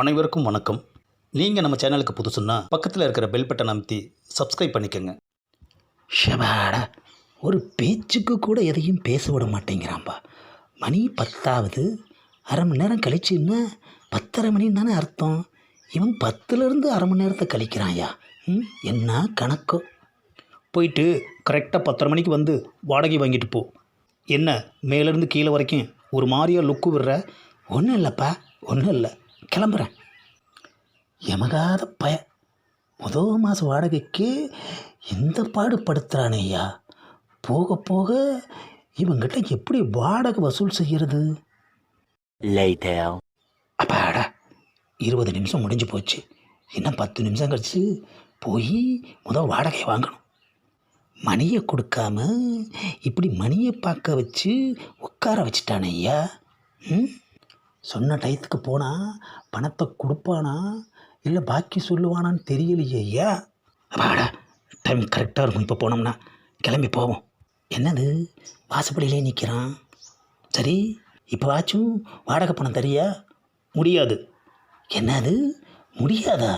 அனைவருக்கும் வணக்கம். நீங்கள் நம்ம சேனலுக்கு புதுசுன்னா பக்கத்தில் இருக்கிற பெல் பட்டன் அமைத்தி சப்ஸ்கிரைப் பண்ணிக்கோங்க. ஷபாடா ஒரு பேச்சுக்கு கூட எதையும் பேச விட மாட்டேங்கிறான்பா. மணி பத்தாவது அரை மணி நேரம் கழிச்சுன்னா பத்தரை மணின்னு தானே அர்த்தம். இவன் பத்துலேருந்து அரை மணி நேரத்தை கழிக்கிறான்யா. ம் என்ன கணக்கோ போயிட்டு கரெக்டாக பத்தரை மணிக்கு வந்து வாடகை வாங்கிட்டு போ. என்ன மேலேருந்து கீழே வரைக்கும் ஒரு மாதிரியாக லுக்கு விடுற? ஒன்றும் இல்லைப்பா ஒன்றும் இல்லை. கிளம்புறேன். எமகாத பய முதல் மாதம் வாடகைக்கு இந்த பாடு படுத்துகிறானே ஐயா? போக போக இவங்கிட்ட எப்படி வாடகை வசூல் செய்கிறது அப்பாடா இருபது நிமிஷம் முடிஞ்சு போச்சு. இன்னும் பத்து நிமிஷம் கழிச்சு போய் முதல் வாடகை வாங்கணும். மணியை கொடுக்காம இப்படி மணியை பார்க்க வச்சு உட்கார வச்சுட்டானே ஐயா? ம்? சொன்ன டயத்துக்கு போனால் பணத்தை கொடுப்பானா இல்லை பாக்கி சொல்லுவானான்னு தெரியலையே ஐயா அப்பாடா டைம் கரெக்டாக இருக்கும். இப்போ போனோம்னா கிளம்பி போவோம். என்னது? வாசப்படியிலே நிற்கிறான் சரி இப்போ வாச்சும் வாடகை பணம் தரியா? முடியாது. என்னது? முடியாதா?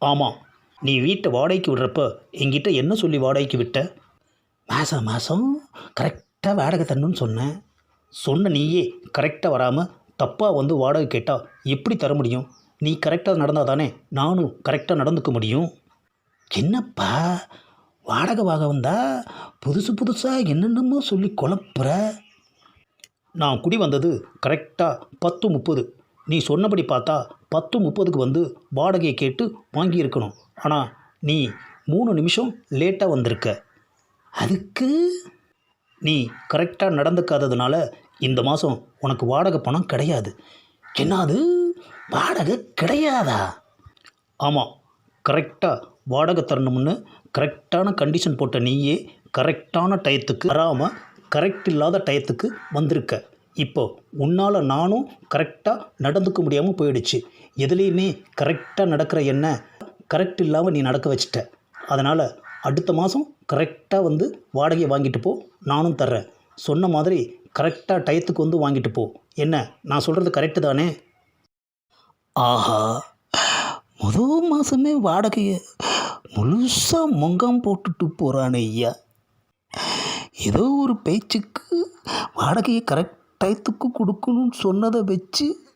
ஆமாம் நீ வீட்டை வாடகைக்கு விடுறப்ப என்கிட்ட என்ன சொல்லி வாடகைக்கு விட்ட? மாதம் மாதம் கரெக்டாக வாடகை தரணும்னு சொன்னேன் சொன்ன நீயே கரெக்டாக வராமல் தப்பாக வந்து வாடகை கேட்டால் எப்படி தர முடியும்? நீ கரெக்டாக நடந்தால் தானே நானும் கரெக்டாக நடந்துக்க முடியும்? என்னப்பா? வாடகை வாங்க வந்தால் புதுசு புதுசாக என்னென்னமோ சொல்லி குழப்புற? நான் குடி வந்தது கரெக்டாக பத்து முப்பது. நீ சொன்னபடி பார்த்தா பத்து முப்பதுக்கு வந்து வாடகையை கேட்டு வாங்கியிருக்கணும். ஆனால் நீ மூணு நிமிஷம் லேட்டாக வந்திருக்க. அதுக்கு? நீ கரெக்டாக நடந்துக்காததுனால இந்த மாதம் உனக்கு வாடகை பணம் கிடையாது. என்னது? வாடகை கிடையாதா? ஆமாம் கரெக்டாக வாடகை தரணும்னு கரெக்டான கண்டிஷன் போட்ட நீயே கரெக்டான டயத்துக்கு வராமல் கரெக்ட் இல்லாத டயத்துக்கு வந்திருக்க. இப்போ உன்னால் நானும் கரெக்டாக நடந்துக்க முடியாமல் போயிடுச்சு. எதுலேயுமே கரெக்டாக நடக்கிற என்ன கரெக்ட் இல்லாமல் நீ நடக்க வச்சிட்ட. அதனால் அடுத்த மாதம் கரெக்டாக வந்து வாடகையை வாங்கிட்டு போ நானும் தர்றேன். சொன்ன மாதிரி கரெக்டாக டயத்துக்கு வந்து வாங்கிட்டு போ. என்ன? நான் சொல்கிறது கரெக்டு தானே? ஆஹா. முதல் மாதமே வாடகையை முழுசாக மொங்காம் போட்டுட்டு போகிறானே ஐயா. ஏதோ ஒரு பேச்சுக்கு வாடகையை கரெக்ட் டயத்துக்கு கொடுக்கணும்னு சொன்னதை வச்சு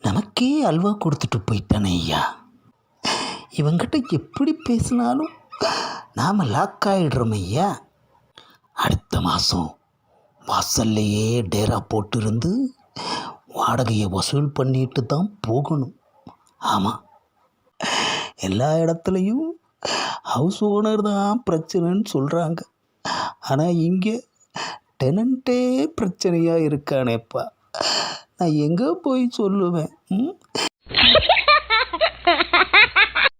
நமக்கே அல்வா கொடுத்துட்டு போயிட்டானே ஐயா. இவங்கிட்ட எப்படி பேசினாலும் நாம் லாக் ஆகிடுறோம் ஐயா. அடுத்த மாதம் வாசல்லையே டேரா போட்டிருந்து வாடகையை வசூல் பண்ணிட்டு தான் போகணும். ஆமாம் எல்லா இடத்துலையும் ஹவுஸ் ஓனர் தான் பிரச்சனைன்னு சொல்கிறாங்க ஆனால் இங்கே டெனண்ட்டே பிரச்சனையாக இருக்கானேப்பா. நான் எங்கே போய் சொல்லுவேன். ம்?